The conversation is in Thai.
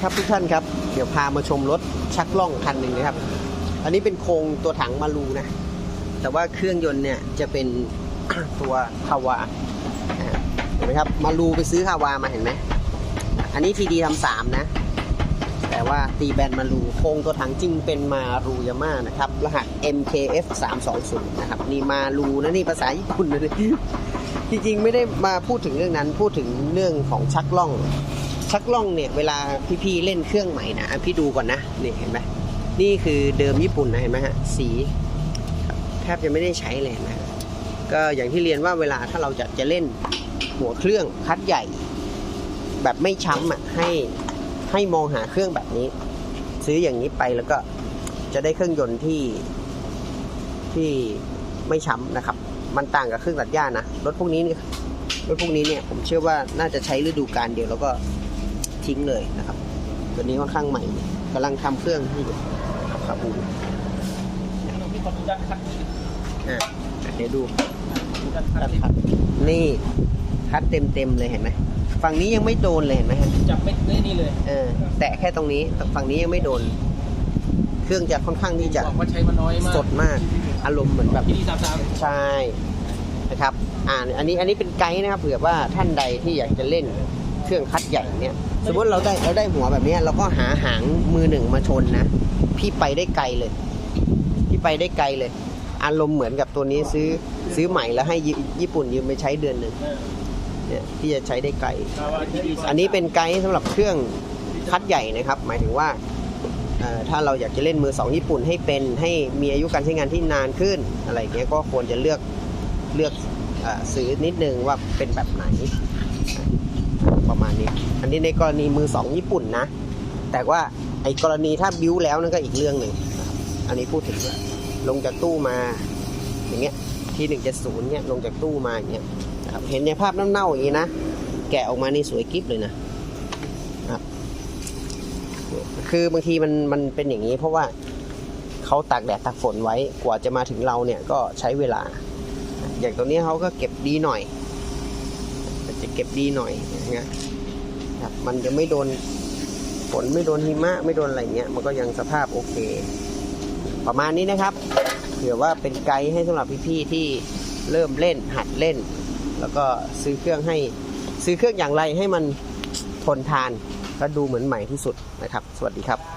ครับทุกท่านครับ เดี๋ยวพามาชมรถชักล่องคันหนึ่งนะครับ อันนี้เป็นโครงตัวถังมารูนะ แต่ว่าเครื่องยนต์เนี่ยจะเป็นตัวคาวาเห็นไหมครับ มารูไปซื้อคาวามาเห็นไหม อันนี้ทีดีทำสามนะ แต่ว่าตีแบนมารูโครงตัวถังจริงเป็นมารูยาม่านะครับ รหัส MKF 320นะครับ นี่มารูนะนี่ภาษาญี่ปุ่นนะนี่จริงๆไม่ได้มาพูดถึงเรื่องนั้น พูดถึงเรื่องของชักล่อง ชักล่องเนี่ยเวลาพี่ๆเล่นเครื่องใหม่นะพี่ดูก่อนนะนี่เห็นไหมนี่คือเดิมญี่ปุ่นนะเห็นไหมฮะสีแทบจะไม่ได้ใช้เลยนะก็อย่างที่เรียนว่าเวลาถ้าเราจะจะเล่นหัวเครื่องคัดใหญ่ แบบไม่ช้ำอะให้ให้มองหาเครื่องแบบนี้ ซื้ออย่างนี้ไปแล้วก็จะได้เครื่องยนต์ที่ที่ไม่ช้ำนะครับ มันต่างกับเครื่องตัดหญ้านะรถพวกนี้นี่รถพวกนี้เนี่ยผมเชื่อว่าน่าจะใช้ฤดูกาลเดียวแล้วก็ ทิ้งเลยนะครับ ตัวนี้ค่อนข้างใหม่กำลังทำเครื่องที่ครับผมมีคนดูด้านคัดนี้อะเดี๋ยวดูดูด้านคัตัดดคัดนี่คัดเต็มเต็มๆเลยเห็นไหมฝั่งนี้ยังไม่โดนเลยเห็นไหมฮะจับไม่ได้นี่เลยเออแตะแค่ตรงนี้แต่ฝั่งนี้ยังไม่โดน เครื่องจะค่อนข้างที่จะบอกว่าใช้มาน้อยมากสดมาก อารมณ์เหมือนแบบที่นี่สามสามใช่นะครับ อ่าอันนี้อันนี้เป็นไกด์นะครับเผื่อว่าท่านใดที่อยากจะเล่นเค รื่อง คัดใหญ่เนี่ย สมมติเราได้เราได้หัวแบบนี้เราก็หาหางมือหนึ่งมาชนนะ พี่ไปได้ไกลเลย พี่ไปได้ไกลเลย อารมณ์เหมือนกับตัวนี้ซื้อซื้อใหม่แล้วให้ญี่ปุ่นยืมไปใช้เดือนหนึ่งเนี่ยพี่จะใช้ได้ไกล อันนี้เป็นไกด์สำหรับเครื่องคัดใหญ่นะครับ หมายถึงว่าถ้าเราอยากจะเล่นมือสองญี่ปุ่นให้เป็นให้มีอายุการใช้งานที่นานขึ้นอะไรเงี้ยก็ควรจะเลือกเลือกอซื้อนิดนึงว่าเป็นแบบไหน ประมาณนี้ อันนี้ในกรณีมือสองญี่ปุ่นนะ แต่ว่าไอ้กรณีถ้าบิ้วแล้วนั่นก็อีกเรื่องหนึ่งอันนี้พูดถึงลงจากตู้มาอย่างเงี้ยทีหนึ่งจะศูนย์เนี่ยลงจากตู้มาอย่างเงี้ยนะครับเห็นในภาพน้ำเน่าอย่างนี้นะ แกะออกมานี่สวยกิ๊บเลยนะครับ คือบางทีมันมันเป็นอย่างนี้เพราะว่าเขาตากแดดตากฝนไว้กว่าจะมาถึงเราเนี่ยก็ใช้เวลา อย่างตัวนี้เขาก็เก็บดีหน่อย จะเก็บดีหน่อยอย่างเงี้ยครับมันจะไม่โดนฝนไม่โดนหิมะไม่โดนอะไรเงี้ยมันก็ยังสภาพโอเค ประมาณนี้นะครับเผื่อว่าเป็นไกด์ให้สำหรับพี่ๆที่เริ่มเล่นหัดเล่น แล้วก็ซื้อเครื่องให้ซื้อเครื่องอย่างไรให้มันทนทานก็ดูเหมือนใหม่ที่สุดนะครับ สวัสดีครับ